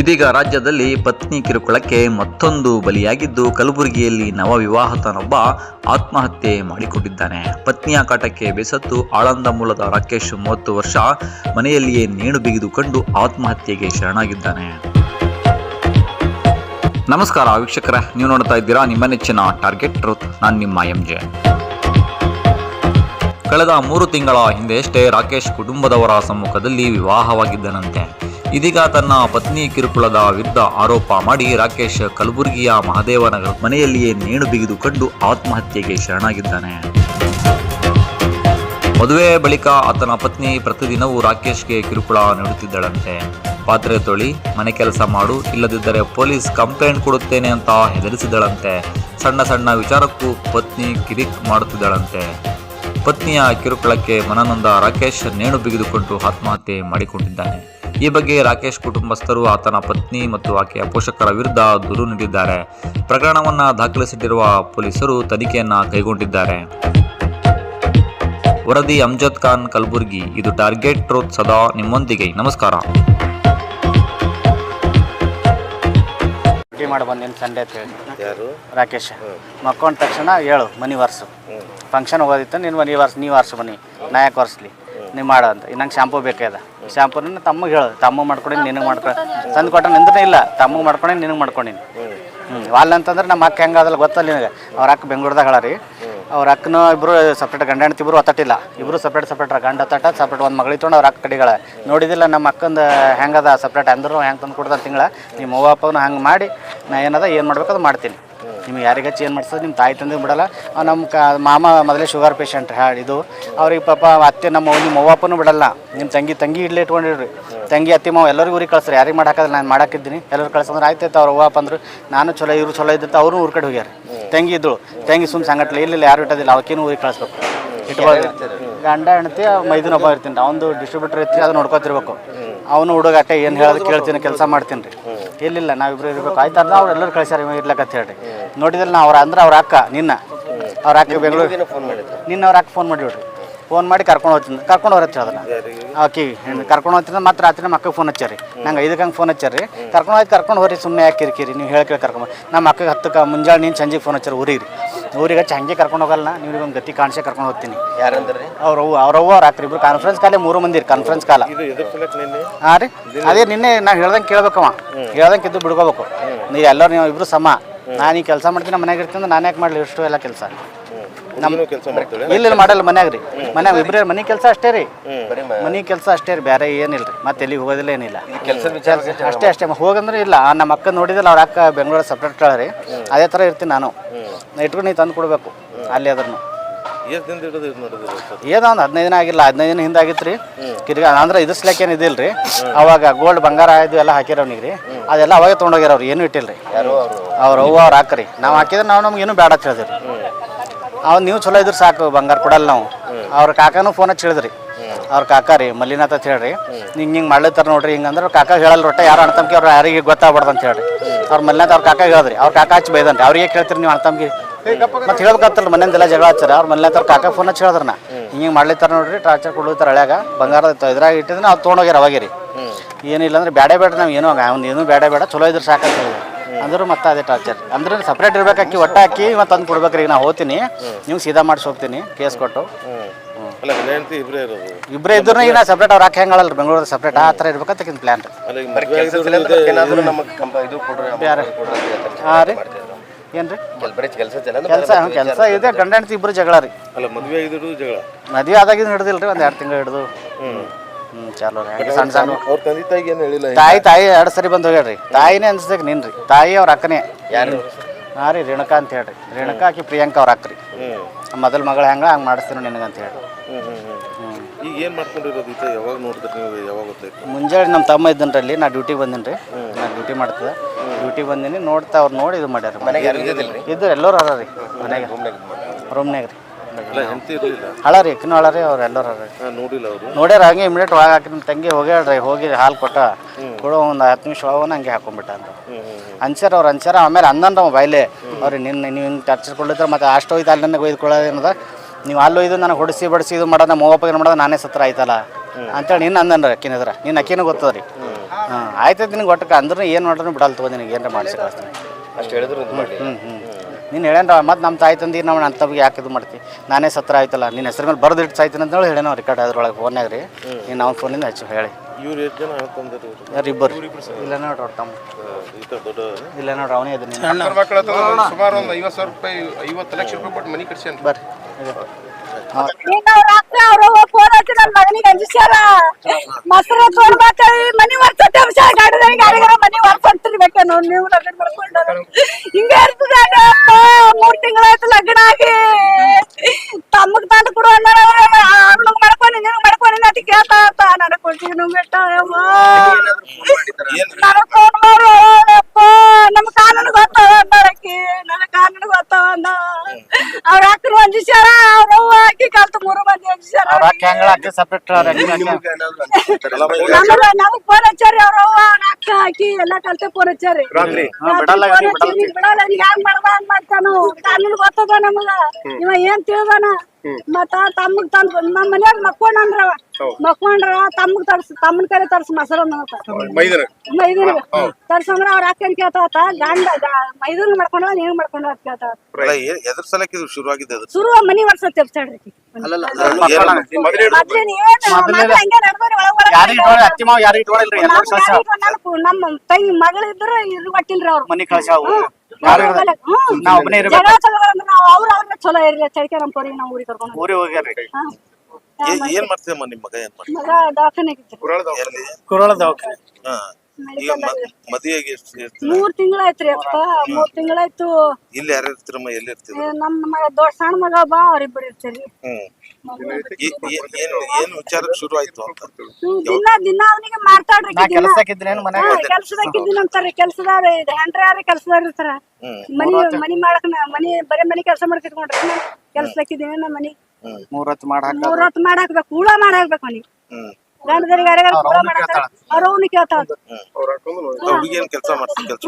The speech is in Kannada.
ಇದೀಗ ರಾಜ್ಯದಲ್ಲಿ ಪತ್ನಿ ಕಿರುಕುಳಕ್ಕೆ ಮತ್ತೊಂದು ಬಲಿಯಾಗಿದ್ದು ಕಲಬುರಗಿಯಲ್ಲಿ ನವ ವಿವಾಹಿತನೊಬ್ಬ ಆತ್ಮಹತ್ಯೆ ಮಾಡಿಕೊಂಡಿದ್ದಾನೆ. ಪತ್ನಿಯ ಕಾಟಕ್ಕೆ ಬೇಸತ್ತು ಆಳಂದ ಮೂಲದ ರಾಕೇಶ್ ಮೂವತ್ತು ವರ್ಷ ಮನೆಯಲ್ಲಿಯೇ ನೇಣು ಬಿಗಿದುಕೊಂಡು ಆತ್ಮಹತ್ಯೆಗೆ ಶರಣಾಗಿದ್ದಾನೆ. ನಮಸ್ಕಾರ ವೀಕ್ಷಕರೇ, ನೀವು ನೋಡ್ತಾ ಇದ್ದೀರಾ ನಿಮ್ಮ ನೆಚ್ಚಿನ ಟಾರ್ಗೆಟ್ ಟ್ರೂತ್, ನಾನು ನಿಮ್ಮ ಎಂ ಜೆ ಕಳೆದ ಮೂರು ತಿಂಗಳ ಹಿಂದೆಯಷ್ಟೇ ರಾಕೇಶ್ ಕುಟುಂಬದವರ ಸಮ್ಮುಖದಲ್ಲಿ ವಿವಾಹವಾಗಿದ್ದನಂತೆ. ಇದೀಗ ತನ್ನ ಪತ್ನಿ ಕಿರುಕುಳದ ವಿರುದ್ಧ ಆರೋಪ ಮಾಡಿ ರಾಕೇಶ್ ಕಲಬುರಗಿಯ ಮಹದೇವನಗರ ಮನೆಯಲ್ಲಿಯೇ ನೇಣು ಬಿಗಿದುಕೊಂಡು ಆತ್ಮಹತ್ಯೆಗೆ ಶರಣಾಗಿದ್ದಾನೆ. ಮದುವೆ ಬಳಿಕ ಆತನ ಪತ್ನಿ ಪ್ರತಿದಿನವೂ ರಾಕೇಶ್ಗೆ ಕಿರುಕುಳ ನೀಡುತ್ತಿದ್ದಳಂತೆ. ಪಾತ್ರೆ ತೊಳಿ, ಮನೆ ಕೆಲಸ ಮಾಡು, ಇಲ್ಲದಿದ್ದರೆ ಪೊಲೀಸ್ ಕಂಪ್ಲೇಂಟ್ ಕೊಡುತ್ತೇನೆ ಅಂತ ಹೆದರಿಸಿದಳಂತೆ ಸಣ್ಣ ಸಣ್ಣ ವಿಚಾರಕ್ಕೂ ಪತ್ನಿ ಕಿರಿಕ್ ಮಾಡುತ್ತಿದ್ದಳಂತೆ. ಪತ್ನಿಯ ಕಿರುಕುಳಕ್ಕೆ ಮನನೊಂದ ರಾಕೇಶ್ ನೇಣು ಬಿಗಿದುಕೊಂಡು ಆತ್ಮಹತ್ಯೆ ಮಾಡಿಕೊಂಡಿದ್ದಾನೆ. ಈ ಬಗ್ಗೆ ರಾಕೇಶ್ ಕುಟುಂಬಸ್ಥರು ಆತನ ಪತ್ನಿ ಮತ್ತು ಆಕೆಯ ಪೋಷಕರ ವಿರುದ್ಧ ದೂರು ನೀಡಿದ್ದಾರೆ. ಪ್ರಕರಣವನ್ನು ದಾಖಲಿಸಿಟ್ಟಿರುವ ಪೊಲೀಸರು ತನಿಖೆಯನ್ನು ಕೈಗೊಂಡಿದ್ದಾರೆ. ವರದಿ ಅಮ್ಜದ್ ಖಾನ್ ಕಲಬುರ್ಗಿ. ಇದು ಟಾರ್ಗೆಟ್ ಟ್ರೋತ್ ಸದಾ ನಿಮ್ಮೊಂದಿಗೆ. ನಮಸ್ಕಾರ. ಮಾಡಿ ಬಂದಿನಿ ಸಂಡೆ ಅಂತ ಹೇಳಿ. ಯಾರು? ರಾಕೇಶ್. ಮಕ್ಕೊಂಡ ತಕ್ಷಣ ಹೇಳು ಮನಿ ವರ್ಸು ಫಂಕ್ಷನ್ ಹೋಗೋದಿತ್ತು ನೀನು ಮನಿ ವರ್ಸ್ ನೀ ವರ್ಸು ಬನ್ನಿ. ನಾಯಕ್ ಯಾಕೆ ವರ್ಸ್ಲಿ ನೀ ಮಾಡೋ ಅಂತ. ನಂಗೆ ಶಾಂಪೂ ಬೇಕಾದ ಶಾಂಪೂನ ತಮ್ಮಗೆ ಹೇಳು. ತಮ್ಮ ಮಾಡ್ಕೊಂಡಿನಿ ನಿನಗೆ ಮಾಡ್ಕೊಂಡು ತಂದು ಕೊಟ್ಟ ನಿಂದನೇ ಇಲ್ಲ. ತಮ್ಮಗೆ ಮಾಡ್ಕೊಂಡಿನಿ ನಿನಗೆ ಮಾಡ್ಕೊಂಡಿನಿ. ಹ್ಞೂ ವಾಲ್ ಅಂತಂದ್ರೆ ನಮ್ಮ ಅಕ್ಕ ಹೆಂಗಾದಲ್ಲ ಗೊತ್ತಲ್ಲ ನಿನಗೆ? ಅವ್ರ ಅಕ್ಕ ಹೇಳ ರೀ. ಅವ್ರ ಅಕ್ಕನ ಇಬ್ಬರು ಸಪ್ರೇಟ್ ಗಂಡ ಹೆಂಡತಿ ಇಬ್ಬರು ಒತ್ತಟ್ಟಿಲ್ಲ. ಇಬ್ಬರು ಸಪ್ರೇಟ್ ಸಪ್ರೇಟ್ ಗಂಡ ತಟ್ಟ ಸಪ್ರೇಟ್ ಒಂದು ಮಗಳಿ ತೊಗೊಂಡು ಅವ್ರ ಅಕ್ಕ ಕಡೆಗಳ. ನೋಡಿದಿಲ್ಲ ನಮ್ಮ ಅಕ್ಕಂದು ಹೆಂಗದ ಸಪ್ರೇಟ್ ಅಂದ್ರೂ ಹೆಂಗೆ ತಂದು ಕೊಡ್ತಾರೆ ತಿಂಗಳ. ನಿಮ್ಮ ಅವ್ವ ಅಪ್ಪನ ಹಂಗೆ ಮಾಡಿ ನಾ ಏನದ ಏನು ಮಾಡ್ಬೇಕು ಅದು ಮಾಡ್ತೀನಿ. ನಿಮ್ಗೆ ಯಾರಿಗೆ ಏನು ಮಾಡ್ಸೋದು ನಿಮ್ಮ ತಾಯಿ ತಂದೆ ಬಿಡಲ್ಲ. ನಮ್ಮ ಕ, ಮಾಮ ಮೊದಲೇ ಶುಗರ್ ಪೇಷಂಟ್ ಹಾಡು ಇದು. ಅವ್ರಿಗೆ ಪಾಪ ಅತ್ತೆ, ನಮ್ಮ ನಿಮ್ಮ ಅವ್ವಪ್ಪನೂ ಬಿಡಲ್ಲ. ನಿಮ್ಮ ತಂಗಿ ತಂಗಿ ಇಡ್ಲಿ ಇಟ್ಕೊಂಡಿರ್ರಿ. ತಂಗಿ, ಅತ್ತೆ, ಮಾವ ಎಲ್ಲರಿಗೂ ಊರಿಗೆ ಕಳ್ಸ್ರಿ. ಯಾರಿಗೆ ಮಾಡಾಕಲ್ಲ ನಾನು ಮಾಡಾಕಿದ್ದೀನಿ. ಎಲ್ಲರೂ ಕಳ್ಸಂದ್ರೆ ಆಯ್ತಾಯ್ತು ಅವ್ರ ಅವ್ವಪ್ಪ ಅಂದ್ರೆ, ನಾನು ಚಲೋ, ಇವರು ಚಲೋ ಇದ್ದಂತ ಅವರು ಊರು ಕಡೆ ಹೋಗ್ಯಾರ ತಂಗಿ ಇದ್ದಳು ತಂಗಿ ಸುಮ್ಮನೆ ಸಂಗಟ್ಲೆ, ಇಲ್ಲ ಯಾರು ಇಟ್ಟದಿಲ್ಲ ಅವಕ್ಕೇನು ಊರಿಗೆ ಕಳಿಸ್ಬೇಕು. ಇಟ್ಕೊಳ್ಳಿ ಗಂಡ ಹೆಣ್ತಿ ಮೈದಿನ ಒಬ್ಬ ಇರ್ತೀನಿ. ಅವನು ಡಿಸ್ಟ್ರಿಬ್ಯೂಟರ್ ಇರ್ತೀನಿ ಅದು ನೋಡ್ಕೊತಿರ್ಬೇಕು. ಅವನು ಹುಡುಗ ಅಟ್ಟೆ ಏನು ಹೇಳೋದು ಕೇಳ್ತೀನಿ, ಕೆಲಸ ಮಾಡ್ತೀನಿ ರೀ. ಇಲ್ಲಿಲ್ಲ ನಾವಿಬ್ರು ಇರ್ಬೇಕು. ಆಯ್ತು ಅಂದ್ರೆ ಅವ್ರು ಎಲ್ಲರೂ ಕಳಿಸ್ಯಾರ ಇವ ಹೇಳಿ ಹೇಳ್ರಿ. ನೋಡಿದ್ರೆ ನಾ ಅವ್ರ ಅಂದ್ರೆ ಅವ್ರ ಅಕ್ಕ ನಿನ್ನ. ಅವ್ರ ಅಕ್ಕ ಬೆಂಗಳೂರು. ನಿನ್ನ ಅವ್ರ ಅಕ್ಕ ಫೋನ್ ಮಾಡಿಬಿಡ್ರಿ ಫೋನ್ ಮಾಡಿ ಕರ್ಕೊಂಡು ಹೋಗ್ತೀನಿ ಕರ್ಕೊಂಡು ಹೋಗ್ರಿ ಅದನ್ನ ಆಕಿ ಕರ್ಕೊಂಡು ಹೋಗ್ತೀನಿ ಮತ್ತೆ ರಾತ್ರಿ ನಮ್ಮ ಅಕ್ಕಗೆ ಫೋನ್ ಹಚ್ಚಾರಿ ನಂಗೆ ಐದಕ್ಕೆ ಹಂಗೆ ಫೋನ್ ಹಚ್ಚಾರಿ ಕರ್ಕೊಂಡು ಹೋಗಿ ಕರ್ಕೊಂಡು ಹೋಗ್ರಿ ಸುಮ್ಮನೆ ಯಾಕೆ ಕಿರಿಕಿರಿ ನೀವು ಹೇಳಿ ಕರ್ಕೊಂಡು ನಮ್ಮ ಅಕ್ಕಗೆ ಹತ್ತಕ್ಕೆ ಮುಂಜಾನೆ ನೀನು ಸಂಜೆಗೆ ಫೋನ್ ಹಚ್ಚಾರ ಊರಿಗೆ ಊರಿಗೆ ಹಚ್ಚಿ ಹಂಗೆ ಕರ್ಕೊಂಡು ಹೋಗಲ್ಲ ನೀವು ಒಂದು ಗತಿ ಕಾಣಿಸೇ ಕರ್ಕೊಂಡು ಹೋಗ್ತೀನಿ. ಯಾರಂದ್ರೆ? ಅವ್ರ ಅವ್ವ ಅವ್ರ ಅಕ್ಕ ಇಬ್ರು ಕಾನ್ಫರೆನ್ಸ್ ಕಾಲೇ ಮೂರು ಮಂದಿ ಕಾನ್ಫರೆನ್ಸ್ ಕಾಲ ಹಾಂ ರೀ. ಅದೇ ನಿನ್ನೆ ನಾ ಹೇಳ್ದಂಗೆ ಕೇಳ್ಬೇಕವ. ಹೇಳ್ದಂಗೆ ಇದ್ದು ಬಿಡ್ಕೋಬೇಕು. ನೀವು ಎಲ್ಲರೂ ನೀವು ಇಬ್ರು ಸಮ. ನಾನು ಈ ಕೆಲಸ ಮಾಡ್ತೀನಿ ನಮ್ಮ ಮನ್ಯಾಗ ಇರ್ತೀನಿ ನಾನು ಯಾಕೆ ಮಾಡಲಿ? ಇಷ್ಟು ಎಲ್ಲ ಕೆಲಸ. ನಮ್ಮ ಕೆಲಸ ಇಲ್ಲ ಮಾಡಲ್ಲ ಮನ್ಯಾಗ ರೀ. ಮನ್ಯಾಗ ಇಬ್ಬರೇ ಮನೆ ಕೆಲಸ ಅಷ್ಟೇ ರೀ. ಮನೆ ಕೆಲಸ ಅಷ್ಟೇ ರೀ ಬೇರೆ ಏನಿಲ್ಲ ರೀ ಮತ್ತೆ ಎಲ್ಲಿಗೆ ಹೋಗೋದಿಲ್ಲ ಏನಿಲ್ಲ. ಅಷ್ಟೇ ಅಷ್ಟೇ. ಹೋಗಂದ್ರೆ ಇಲ್ಲ. ನಮ್ಮ ಅಕ್ಕ ನೋಡಿದಿಲ್ಲ ಅವ್ರ ಅಕ್ಕ ಬೆಂಗಳೂರು ಸಪ್ರೇಟ್ ರೀ. ಅದೇ ಥರ ಇರ್ತೀನಿ ನಾನು. ಇಟ್ಕೊಂಡು ನೀವು ತಂದು ಕೊಡಬೇಕು. ಅಲ್ಲಿ ಅದನ್ನು ಏನೋ ಒಂದು ಹದಿನೈದು ದಿನ ಆಗಿಲ್ಲ. ಹದಿನೈದು ದಿನ ಹಿಂದೆ ಆಗಿತ್ತು ರೀ ಕಿರ್ಗ ಅಂದ್ರೆ ಇದಿಸ್ಲಿಕ್ಕೆ ಏನು ಇದಿಲ್ಲ ರೀ ಅವಾಗ ಗೋಲ್ಡ್ ಬಂಗಾರ ಇದು ಎಲ್ಲ ಹಾಕ್ಯಾರ ಅವ್ನಿಗೆ ರೀ. ಅದೆಲ್ಲ ಅವಾಗ ತೊಗೊಂಡೋಗ್ಯಾರ ಅವ್ರು. ಏನು ಇಟ್ಟಿಲ್ಲ ರೀ ಯಾರೋ ಅವರು. ಅವ್ರ ಅವ್ವ ಅವ್ರು ಹಾಕ್ರಿ ನಾವು ಹಾಕಿದ್ರೆ ನಾವು ನಮ್ಗೆ ಏನು ಬೇಡ ಅಂತ ಹೇಳಿದ್ರಿ ಅವ್ನು ನೀವು ಚಲೋ ಇದ್ರೆ ಸಾಕು ಬಂಗಾರ ಕೊಡಲ್ಲ ನಾವು. ಅವ್ರ ಕಾಕಾನು ಫೋನ್ ಹಚ್ಚಿ ಹೇಳಿದ್ರಿ. ಅವ್ರ ಕಾಕ ರೀ ಮಲ್ಲಿನಾಥ್ ಅಂತ ಹೇಳ್ರಿ. ಹಿಂಗೆ ಹಿಂಗೆ ಮಾಡ್ಲತ್ತಾರ ನೋಡ್ರಿ ಹಿಂಗಂದ್ರೆ ಅವ್ರ ಕಾಕ ಹೇಳಲ್ಲ ರೊಟ್ಟ ಯಾರು ಅಣ್ತಂಕಿ ಅವ್ರು ಯಾರಿಗೆ ಗೊತ್ತಾಗ್ಬಾರ್ದು ಅಂತ ಹೇಳ್ರಿ. ಅವ್ರ ಮಲ್ಲಿನಾಥ್ ಅವ್ರ ಕಾಕ ಹೇಳಿದ್ರಿ ಅವ್ರ ಕಾಕ ಹಚ್ಚಿ ಬೈದನ್ರಿ. ಅವ್ರಿಗೆ ಕೇಳ್ತೀರಿ ನೀವು ಅಣ್ತಂಗಿ ಮತ್ತೆ ಹೇಳ್ಬೇಕತ್ತಲ್ಲ ಮನೆಯಿಂದೆಲ್ಲ ಜಗಳ ಹಚ್ಚಾರ. ಅವ್ರ ಮಲ್ಲಿನಾಥ್ ಅವ್ರ ಕಾಕ ಫೋನ್ ಹಚ್ಚಿ ನಾ ಹಿಂಗೆ ಮಾಡ್ಲಿತ್ತಾರ ನೋಡ್ರಿ ಟಾರ್ಚರ್ ಕೊಡ್ಲತ್ತಾರ ಹಳ್ಯಾಗ. ಬಂಗಾರ ಇದ್ರಾಗ ಇಟ್ಟಿದ್ರೆ ಅವ್ರು ತೊಗೊಂಡೋಗ್ಯಾರ ಅವಾಗಿರಿ. ಏನಿಲ್ಲ ಅಂದ್ರೆ ಬೇಡ ಬೇಡ ನಾವು ಏನೋ ಅವ್ನು ಏನೂ ಬೇಡ ಬೇಡ ಚಲೋ ಇದ್ರೆ ಸಾಕಂತ ಹೇಳಿದ್ರು. ಅಂದ್ರು ಮತ್ತೆ ಅದೇ ಟಾರ್ಚರ್ ಅಂದ್ರೆ ಸಪ್ರೇಟ್ ಇರ್ಬೇಕು ಅಕ್ಕಿ ಒಟ್ಟ ಹಾಕಿ ಮತ್ತೆ ತಂದು ಕೊಡ್ಬೇಕ್ರಿ ಈಗ ನಾ ಹೋಗ್ತೀನಿ ನೀವು ಸೀದಾ ಮಾಡಿಸಿ ಹೋಗ್ತೀನಿ ಕೇಸ್ ಕೊಟ್ಟು. ಅಲ್ಲ ಹೆಂಡತಿ ಇಬ್ಬರೇ ಇರೋದು? ಇಬ್ಬರೇ ಇದ್ರು ಈಗ ನಾ ಸಪ್ರೇಟ್ ಅವ್ರು ಹಾಕಿ ಹೆಂಗಲ್ಲ ಬೆಂಗಳೂರು ಸಪ್ರೇಟ್ ಆ ಥರ ಇರ್ಬೇಕಂತ ಪ್ಲ್ಯಾನ್ ರೀ ಅಲ್ಲ ಈಗ ಮದುವೆ ಆಗಿದ್ರು ಏನಾದರೂ ನಮಗೆ ಕಂಪ ಇದು ಕೊಡ್ರಿ ಯಾರು? ಹಾಂ ರೀ? ಏನು ರೀ ಬರೀ ಕೆಲಸ ಜನ ಕೆಲಸ ಕೆಲಸ ಇದೆ. ಗಂಡ ಹೆಂಡತಿ ಇಬ್ಬರು ಜಗಳ ರೀ. ಅಲ್ಲ ಮದುವೆ ಆಗಿದ್ರು ಜಗಳ. ಮದುವೆ ಆದಾಗಿಂದ ಹಿಡ್ದಿಲ್ಲ ರೀ ಒಂದು ಎರಡು ತಿಂಗಳು ಹಿಡಿದು. ಹ್ಞೂ ಚಾಲು ರೀ. ಹಾಗೆ ಸಣ್ಣ ಸಣ್ಣ ಅವ್ರ ತಂದೆ ತಾಯಿಗೆ ಏನು ಹೇಳಿಲ್ಲ ತಾಯಿ ತಾಯಿ ಎರಡು ಸರಿ ಬಂದು ಹೋಗ್ಯಾಡ್ರಿ ತಾಯಿನೇ ಅನ್ಸ್ದಾಗ ನಿನ್ರಿ. ತಾಯಿ ಅವ್ರ ಅಕ್ಕನೇ. ಯಾರು? ಹಾಂ ರೀ ರೇಣುಕಾ ಅಂತ ಹೇಳ್ರಿ. ರೇಣುಕಾ ಆಕಿ ಪ್ರಿಯಾಂಕಾ ಅವ್ರ ಅಕ್ಕ ರೀ ಮೊದಲ ಮಗಳು ಹೆಂಗೆ ಹಂಗೆ ಮಾಡಿಸ್ತೀನಿ ಹೇಳಿ ಹ್ಞೂ ಹ್ಞೂ ಹ್ಞೂ ಈಗ ಏನು ಮಾಡ್ಕೊಂಡಿರೋದು ಈತ? ಯಾವಾಗ ನೋಡಿದ್ರೆ ನೀವು? ಯಾವಾಗ ಗೊತ್ತಾಯ್ತು? ಮುಂಜಾನೆ ನಮ್ಮ ತಮ್ಮ ಇದ್ದನ್ರಲ್ಲಿ ನಾ ಡ್ಯೂಟಿ ಬಂದೀನಿ ರೀ ನಾ ಡ್ಯೂಟಿ ಮಾಡ್ತದೆ ಡ್ಯೂಟಿ ಬಂದೀನಿ ನೋಡ್ತಾ ಅವ್ರು ನೋಡಿ ಇದು ಮಾಡ್ಯಾರ ಮನೆಗೆ ಎಲ್ಲರೂ ಅರ ರೀ ಮನೆಗೆ. ರೂಮ್ನಾಗ ರೀ ಅಲ್ಲ ಹೆಂಡತಿ ಇರಲಿಲ್ಲ. ಹಳ ರೀ ಇಕ್ಕಿನ ಹಳ ರೀ ಅವ್ರು ಎಲ್ಲರೂ ರೀ. ನೋಡಿಲ್ಲ ಅವರು. ನೋಡ್ಯಾರ ಹಂಗೆ ಇಮಿಡಿಯೇಟ್ ಒಳಗೆ ಹಾಕಿ ನಿಮ್ಮ ತಂಗಿ ಹೋಗ್ಯಾಳ್ರಿ ಹೋಗಿ ಹಾಲು ಕೊಟ್ಟ ಕೊಡೋ ಒಂದು ಹತ್ತು ನಿಮಿಷ ಹೋಗೋಣ ಹಂಗೆ ಹಾಕೊಂಡ್ಬಿಟ್ಟ ಅಂತ ಅನ್ಸ್ಯಾರ ಅವ್ರು ಅನ್ಸ್ಯಾರ ಆಮೇಲೆ ಅಂದನ್ರ ಬಾಯ್ಲೆ. ಅವ್ರಿಗೆ ನಿನ್ನ ನೀವು ಹಿಂಗೆ ಟರ್ಚರ್ ಕೊಡ್ಲಿದ್ರೆ ಮತ್ತೆ ಅಷ್ಟು ಹೋಯ್ತು ಅಲ್ಲಿ ನನಗೆ ಒಯ್ದುಕೊಳ್ಳೋದೇನದ ನೀವು ಅಲ್ಲಿ ಇದು ನನಗೆ ಹೊಡಿಸಿ ಬಡಿಸಿ ಇದು ಮಾಡೋದ ಮೂವಪ್ಪ ಏನು ಮಾಡೋದು ನಾನೇ ಸತ್ರ ಆಯ್ತಲ್ಲ? ಅಂತೇಳಿ ನಿನ್ನ ಅಂದನ್ರಿ ಅಕ್ಕಿನ ಎದ್ರ. ನಿನ್ನ ಅಕ್ಕಿನೂ ಗೊತ್ತದ ರೀ. ಹಾಂ ಆಯ್ತೈತೆ ನಿನಗೆ ಒಟ್ಟಕ್ಕೆ ಅಂದ್ರೂ ಏನು ನೋಡ್ರೂ ಬಿಡಲ್ಲ ತಗೋ ನಿನಗೆ ಏನಾರ ಮಾಡಿಸಿ ಕಳಿಸ್ತೀನಿ. ಅಷ್ಟು ಹೇಳಿದ್ರು ಹ್ಞೂ ಹ್ಞೂ ನೀನು ಹೇಳೇನ್ರ ಮತ್ತೆ ನಮ್ಮ ತಾಯಿ ತಂದಿ ನಾವು ನನ್ನ ತಮಗೆ ಯಾಕೆ ಇದು ಮಾಡ್ತಿ? ನಾನೇ ಸತ್ರ ಆಯ್ತಲ್ಲ ನಿನ್ನ ಹೆಸರು ಮೇಲೆ ಬರೆದಿಟ್ಟು ಸಾಯ್ತೀನಿ ಅಂತ ಹೇಳಿ ಹೇಳೇನೋ ರೆಕಾರ್ಡ್ ಅದ್ರೊಳಗೆ ಫೋನ್ಯಾಗ ರೀ. ನೀನು ನಾವು ಫೋನಿಂದ ಹಚ್ಚು ಹೇಳಿ. ಇವ್ರು ಎಷ್ಟು ಜನ ಹೇಳ್ಕೊಂಡ್ರಿ ಇವ್ರು? ಯಾರು ಇಬ್ಬರು? ಇಲ್ಲ ನೋಡ್ರಿ ಅವ್ರ ತಮ್ಮ. ಇಲ್ಲ ನೋಡ್ರಿ ಅವನೇ ಇದೆ ನೀನು ಮಕ್ಕಳ ಹತ್ರ ಸುಮಾರು ಒಂದು ಐವತ್ತು ಸಾವಿರ ರೂಪಾಯಿ ಐವತ್ತು ಲಕ್ಷ ರೂಪಾಯಿ ಕೊಟ್ಟು ಮನೆ ಕಟ್ಸ್ಯಾನ ಬರ್ರಿ. ನನ್ ಮಗನಿಗೆ ಅಂಜಿಸ್ಯಾರ? ಮೊಸರು ತೋಡ್ಬೇಕ ಮನಿ ವರ್ಷ ಅಂಶ ಗಾಡಿದಾಗ ಗಾಡಿ ಮನಿ ವರ್ಷ ಅಂತಿರ್ಬೇಕ ನೋಡ್ ನೀವು ಲಗ್ನ ಮಾಡ್ಕೊಂಡಾರ ಹಿಂಗ ಇರ್ತದಾಗ ಮೂರ್ ತಿಂಗಳಾಯ್ತು ಅವ್ರ ಅಕ್ಕನ ಅಂಜಿಸ್ಯಾರ ಅವ್ರ ಅವ್ವ ಹಾಕಿ ಕಲ್ತು ಮೂರು ಮಂದಿ ಅಂಜಿಸ್ಯಾರ ಅವ್ರ ಅಕ್ಕ ಹೆಂಗಳ ಅಕ್ಕ ಸಪ್ರೇಟ್ ನಮಗ ನಮಗ್ ಫೋನ್ ಹಚ್ಚಾರಿ ಅವ್ರ ಅವ್ವ ಅವ್ರ ಅಕ್ಕ ಹಾಕಿ ಎಲ್ಲಾ ಕಲ್ತು ಫೋನ್ ಹಚ್ಚಾರಿ. ರಾತ್ರಿ. ಬಿಡಲ್ಲ ನೀನ್ ಬಿಡಲ್ಲ ನೀ ಹ್ಯಾಂಗ್ ಮಾಡ್ದ ಹಂಗ್ ಮಾಡ್ತಾನು? ಕಾನೂನು ಗೊತ್ತದ ನಮಗ? ಇವ ಏನ್ ತಿಳ್ದಾನ? ಮತ್ತ ತಮ್ಮಗ್ ತಂದ್ ನಮ್ ಮನ್ಯಾಗ ಮಕ್ಕೊಂಡ್ರವ ಮಕ್ಕೊಂಡ್ರ ತಮ್ಮಗ್ ತರ್ಸ ತಮ್ಮನ ಕರೆ ತರ್ಸ ಮಸರ ಮೈದನ. ತರ್ಸ ಅಂದ್ರ ಅವ್ರ ಅಕ್ಕನ್ ಕೇಳ್ತಾವತ್ತ ಗಂಡ ಮೈದೂರ್ ಮಾಡ್ಕೊಂಡ ನೀವ್ ಮಾಡ್ಕೊಂಡ ಅಂತ ಕೇಳ್ತಾವ ಅಲ್ಲ ಎದ್ರ ಸಲಕ್ಕೆ ಇದು ಶುರು ಆಗಿದೆ ಅದು? ಶುರು ಮನಿ ವರ್ಷ ತೆಪ್ಸಾಡ್ರಿ ನಮ್ಮ ತಂಗಿ ಮಗಳಿದ್ರ ಇದು ಕೊಟ್ಟಿಲ್ರಿ ಅವ್ರು. ಮನಿ ಕಳ್ಸಾವು. ನಾ ಒಬ್ಬನೇ ಇರ್ಬೇಕು. ಜಗಳ ಚಲೋ ಅಂದ್ರೆ ನಾವು ಅವ್ರ ಅವ್ರನ್ನ ಚಲೋ ಇರ್ಲಿ ಚಳಿಕೆ ನಮ್ಮ ಪರಿಗೆ ನಾವು ಊರಿಗೆ ಕರ್ಕೊಂಡು ಊರಿಗೆ ಹೋಗ್ಯಾರ್ರಿ ಏನ್ ಮಾಡ್ತೀಯಮ್ಮ ನಿಮ್ಮ ಮಗ ಏನ್ ಮಾಡ್ತೀಯ ಮಗ ದವಾಖಾನೆಗೆ ಕುರುಳ ದವಾಖಾನೆ. ಹಾ. ಈಗ ಮದುವೆಗೆ ಮೂರ್ ತಿಂಗಳಾಯ್ತ್ರಿ ಅಪ್ಪ ಮೂರ್ ತಿಂಗಳಾಯ್ತು. ಇಲ್ಲಿ ಯಾರು ಇರ್ತೀರಮ್ಮ ಎಲ್ಲಿ ಇರ್ತೀರಿ? ಏ, ನಮ್ಮ ಮಗ ದೊಡ್ಡ ಸಣ್ಣ ಮಗ ಬಾ ಅವ್ರಿಬ್ಬರು ಇರ್ತೀರಿ. ಹ್ಮ್. ಏನು ಏನ್ ವಿಚಾರಕ್ಕೆ ಶುರು ಆಯ್ತು ಅಂತ? ಹ್ಮ್, ದಿನ ದಿನ ಅವನಿಗೆ ಮಾಡ್ತಾಳ್ರಿ ನಾ ಕೆಲಸಕ್ಕಿದ್ದೇನೆ ಮನ್ಯಾಗ ಕೆಲ್ಸದಾಕಿದ್ದೀನಿ ಅಂತಾರ್ರಿ ಕೆಲ್ಸದಾರ ಇದು ಹೆಂಡ್ರ ಕೆಲ್ಸದಾರ ಇರ್ತಾರ? ಹ್ಮ್. ಮನಿ ಮನಿ ಮಾಡಕ್ ನಾ- ಮನಿ ಬರೀ ಮನಿ ಕೆಲಸ ಮಾಡ್ಕಿಟ್ಕೊಂಡ್ರಿ ಕೆಲ್ಸದಾಕಿದ್ದೀನಿ ನಮ್ಮ ಮನಿ. ಹ್ಮ್. ಮೂರ್ ಹೊತ್ತು ಮಾಡಿ ಹಾಕ ಮೂರ್ ಹೊತ್ತು ಮಾಡಾಕ್ಬೇಕು ಹುಳ ಮಾಡಾಕ್ಬೇಕು ಗಂಡದರಿಗೆ ಯಾರ್ಯಾರು ಅವನು ಕೇಳ್ತಾವ ಹುಡುಗಿ ಏನ್ ಕೆಲಸ ಮಾಡ್ತಾರೆ ಕೆಲಸ